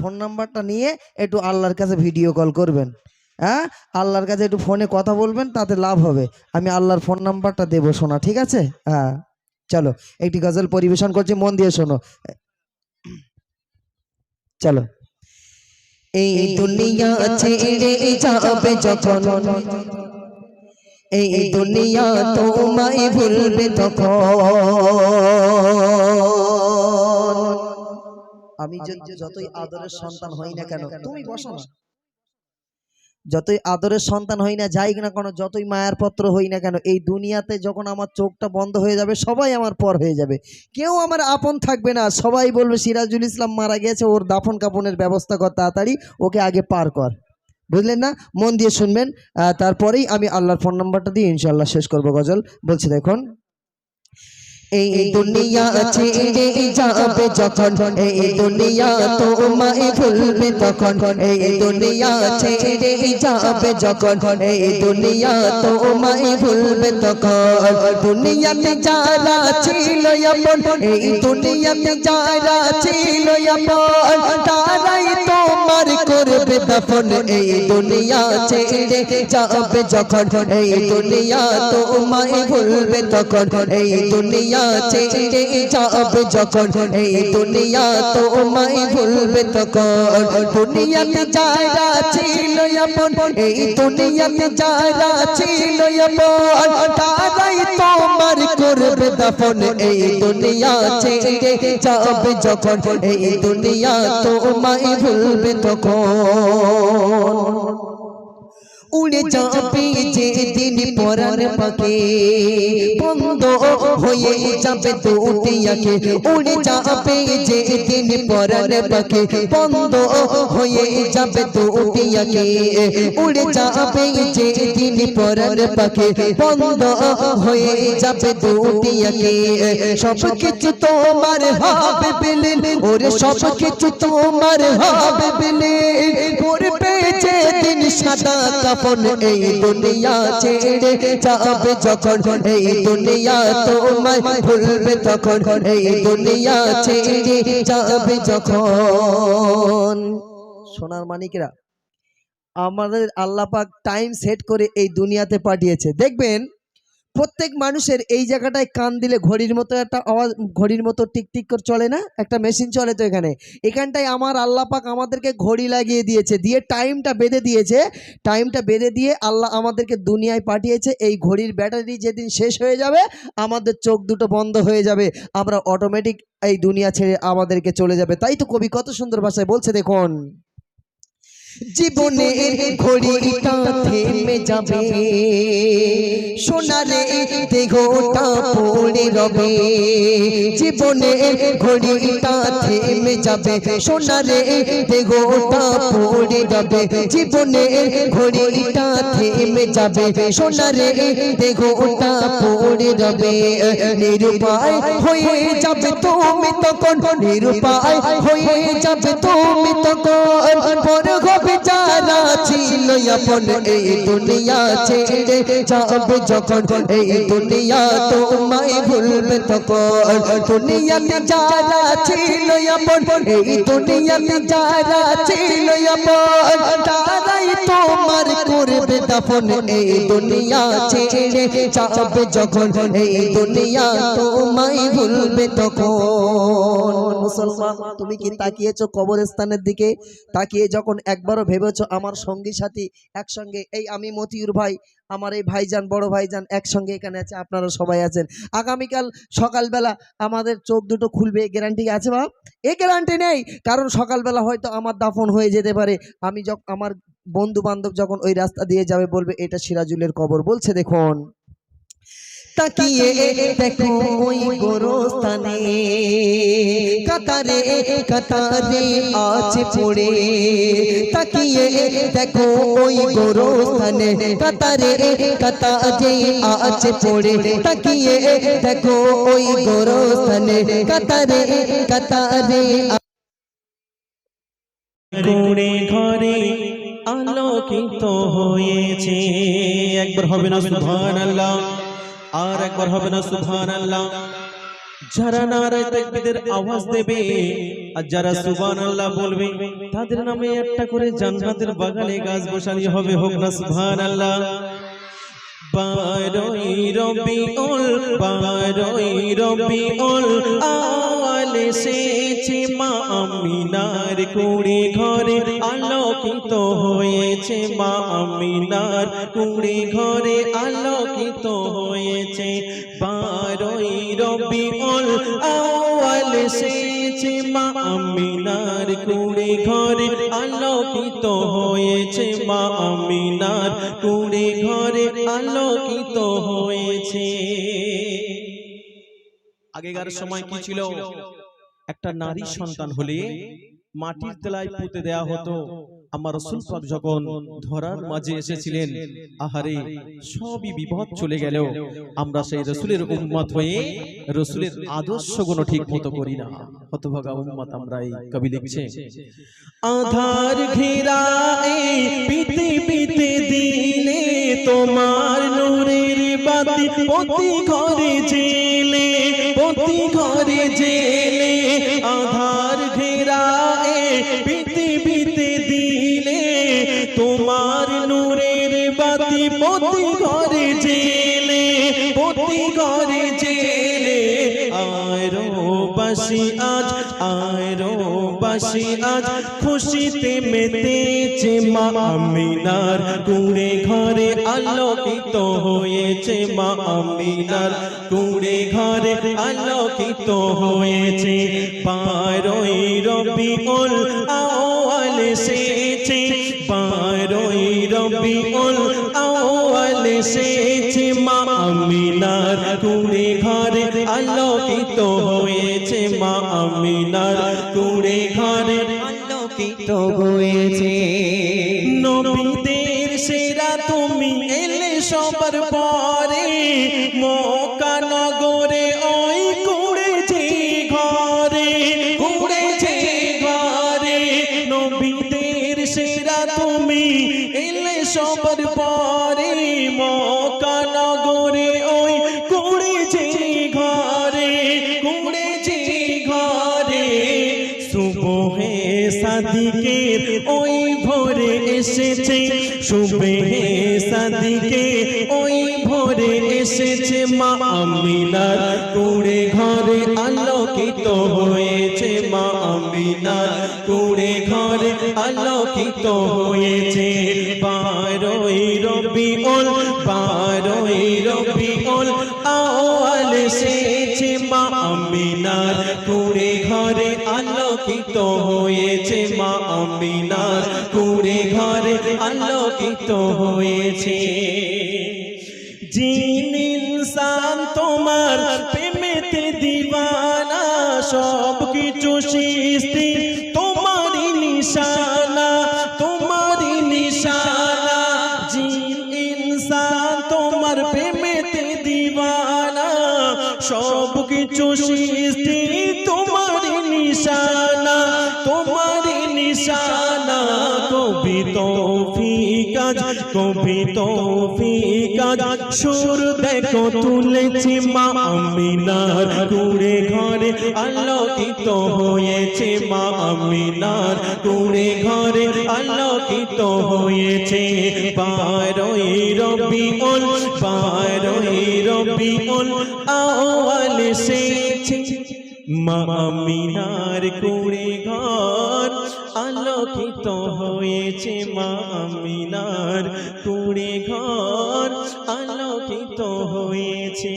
Phone নাম্বারটা নিয়ে একটু আল্লাহর কাছে ভিডিও কল করবেন। হ্যাঁ? আল্লাহর কাছে একটু ফোনে কথা বলবেন তাতে লাভ হবে। আমি আল্লাহর ফোন নাম্বারটা দেবো শোনা ঠিক আছে? হ্যাঁ। চলো একটি গজল পরিবেশন করছি মন দিয়ে শোনো। চলো। এই দুনিয়া ছেড়ে যাবে যখন এই দুনিয়া তোমায় ভুলবে তখন। আমি যতই আদরের সন্তান হই না কেন তুমি বসো না। যতই আদরের সন্তান হই না যাই না কেন যতই মায়ার পত্র হই না কেন এই দুনিয়াতে যখন আমার চোখটা বন্ধ হয়ে যাবে সবাই আমার পর হয়ে যাবে। কেউ আমার আপন থাকবে না সবাই বলবে সিরাজুল ইসলাম মারা গেছে ওর দাফন কাপনের ব্যবস্থা কর তাড়াতাড়ি ওকে আগে পার কর। বুঝলেন না? মন দিয়ে শুনবেন তারপরেই আমি আল্লাহর ফোন নাম্বারটা দিয়ে ইনশাল্লাহ শেষ করব গজল। বলছি দেখুন। এই দুনিয়া ছেড়ে যাবে যখন। এই দুনিয়া তোমায় ভুলবে তখন। এই দুনিয়া ছেড়ে যাবে যখন। এই দুনিয়া তোমায় ভুলবে তখন। দুনিয়াতে যারা ছিল আপন এই দুনিয়াতে যারা ছিল আপন তারাই তোমার করবে দাফন এই দুনিয়া ছেড়ে যাবে যখন এই দুনিয়া তোমায় ভুলবে তখন এই দুনিয়া ছেড়ে যাবে যখন এই দুনিয়া তোমায় ভুলবে তখন। দুনিয়াতে যারা ছিল আপন এই দুনিয়াতে যারা ছিল আপন তারাই তোমার করবে দাফন এই দুনিয়া ছেড়ে যাবে যখন এই দুনিয়া তোমায় ভুলবে তখন উড়ে যাবে যে দিন পরার পাকে বন্ধ হয়ে যাবে দুটিয়াকে উড়ে যাবে যে দিন পরার পাকে বন্ধ হয়ে যাবে দুটিয়াকে উড়ে যাবে যে দিন পরার পাকে বন্ধ হয়ে যাবে দুটিয়াকে সব কিছু তোমার হবে বিলীন। ওরে সব কিছু তোমার হবে বিলীন। দিন সাদা এই দুনিয়া ছেড়ে যাবে যখন, এই দুনিয়া তোমায় ভুলবে তখন, এই দুনিয়া ছেড়ে যাবে যখন। সোনার মানিকরা, আমাদের আল্লাপাক টাইম সেট করে এই দুনিয়াতে পাঠিয়েছে। দেখবেন প্রত্যেক মানুষের এই জায়গাটায় কান দিলে ঘড়ির মতো একটা আওয়াজ, ঘড়ির মতো টিক টিক করে চলে না? একটা মেশিন চলে তো এখানে। এখানটায় আমার আল্লাহ পাক আমাদেরকে ঘড়ি লাগিয়ে দিয়েছে, দিয়ে টাইমটা বেঁধে দিয়েছে। টাইমটা বেঁধে দিয়ে আল্লাহ আমাদেরকে দুনিয়ায় পাঠিয়েছে। এই ঘড়ির ব্যাটারি যেদিন শেষ হয়ে যাবে, আমাদের চোখ দুটো বন্ধ হয়ে যাবে। আমরা অটোমেটিক এই দুনিয়া ছেড়ে আমাদেরকে চলে যাবে। তাই তো কবি কত সুন্দর ভাষায় বলছে, দেখুন। জীবনের ঘড়িটা থেমে যাবে। সোনারে দেহটা পড়ে রবে। জীবনের ঘড়িটা থেমে যাবে। সোনারে দেহটা পড়ে রবে। জীবনের ঘড়িটা থেমে যাবে। সোনারে দেহটা পড়ে রবে। নিরুপায় হয়ে যাবে তুমি তখন। নিরুপায় হয়ে যাবে তুমি তখন। ছিল আপন এই দুনিয়া ছেড়ে যাবে যখন। এই দুনিয়া তোমায় ভুলবে তখন। দুনিয়াতে যারা ছিল আপন, এই দুনিয়াতে যারা ছিল আপন, তারাই তোমার করবে এই দুনিয়া ছেড়ে যাবে যখন। এই দুনিয়া তোমায় ভুলবে তখন। মুসলমান, তুমি কি তাকিয়েছো কবরস্থানের দিকে? তাকিয়ে যখন একবারও ভেবেছো আমার সঙ্গী সাথী একসঙ্গে, এই আমি মতিউর ভাই, আমার এই ভাইজান, বড় ভাইজান একসঙ্গে এখানে আছে, আপনারা সবাই আছেন। আগামীকাল সকালবেলা আমাদের চোখ দুটো খুলবে গ্যারান্টি আছে বা এ গ্যারান্টি নেই, কারণ সকালবেলা হয়তো আমার দাফন হয়ে যেতে পারে। আমি যখন আমার বন্ধু বান্ধব যখন ওই রাস্তা দিয়ে যাবে, বলবে, এটা সিরাজুলের কবর। বলছে, দেখুন। তাকিয়ে দেখো ওই গোরস্থানে কাতারে কাতারে আছে পড়ে। তাকিয়ে দেখো ওই গোরস্থানে কাতারে কাতারে আছে পড়ে। তাকিয়ে দেখো ওই গোরস্থানে কাতারে কাতারে কোণে ঘরে আলোকিত হয়েছে। একবার হবে না সুবহান আল্লাহ আর একবার হবে না সুহান আল্লাহ যারা নারায় তাকবীরের আওয়াজ দেবে, আর যারা সুবহানাল্লাহ বলবে, তাদের নামে একটা করে জান্নাতের বাগানে গাছ বসানি হবে, হোক না, সুবহানাল্লাহ। বারোই রবিউল বারোই রবিউল আওয়াল এসেছে মা আমিনার কুড়ি ঘরে আলোকিত হয়েছে। মা আমিনার কুড়ি ঘরে আলোকিত হয়েছে। বারোই রবিউল আওয়াল এসেছে মা আমিনার কুড়ি ঘরে আলোকিত হয়েছে। মা আমিনার কুড়ি ঘরে আলোকিত হয়েছে। আগেকার সময় কি ছিল? একটা নারী সন্তান হলে মাটির তলায় পুঁতে দেয়া হতো। আমার রসুল পাক যখন ধরার মাঝে এসেছিলেন আহারে সবই বিপদ চলে গেল আমরা সেই রসুলের উম্মত হয়ে রসুলের আদর্শগুলো ঠিক মতো করি না। হতভাগা উম্মত আমরা এই কবি লিখছে। আধার ঘেরা এই পৃথিবীতে দিলে তোমার নূরের বাতি প্রতি ঘরে জেলে প্রতি ঘরে জেলে ঘরে জেলে। আয়রো বাসি আজ আয়রো বাসি আজ খুশিতে মেতেছে মা আমিনার কুড়ে ঘরে আলোকিত হয়েছে মা আমিনার কুড়ে ঘরে আলোকিত হয়েছে। বারোই রবিউল আওয়াল এসেছে বারোই রবিউল আওয়াল এসেছে মা আমিনার কুড়ে ঘরে আলোকিত হয়েছে মা আমিনার কুড়ে ঘরে আলোকিত হয়েছে। সাদিকের ওই ভোরে এসেছে সুবহে সাদিকে ওই ভোরে এসেছে মা আমিনার কুড়ে ঘরে আলোকিত হয়েছে, মা আমিনার কুড়ে ঘরে আলোকিত হয়েছে। বারোই রবিউল আমিনার কুড়ে ঘরে আলোকিত হয়েছে। জিন তোমার প্রেমেতে দিবানা সব কিছু সৃষ্টি তোমারই নিশানা তোমারই নিশানা। জিন তোমার প্রেমেতে দিবানা সব কিছু সৃষ্টি তৌফিক কবি তৌফিক আজ। সুর দেখো, তুলেছে মা আমিনার। কুড়ে ঘরে আলোকিত হয়েছে মা আমিনার। কুড়ে ঘরে আলোকিত হয়েছে বারোই রবিউল বারোই রবিউল আওয়াল এসেছে মা আমিনার কুড়ে ঘর আলোকিত হয়েছে মামিনার কুড়ে ঘর আলোকিত হয়েছে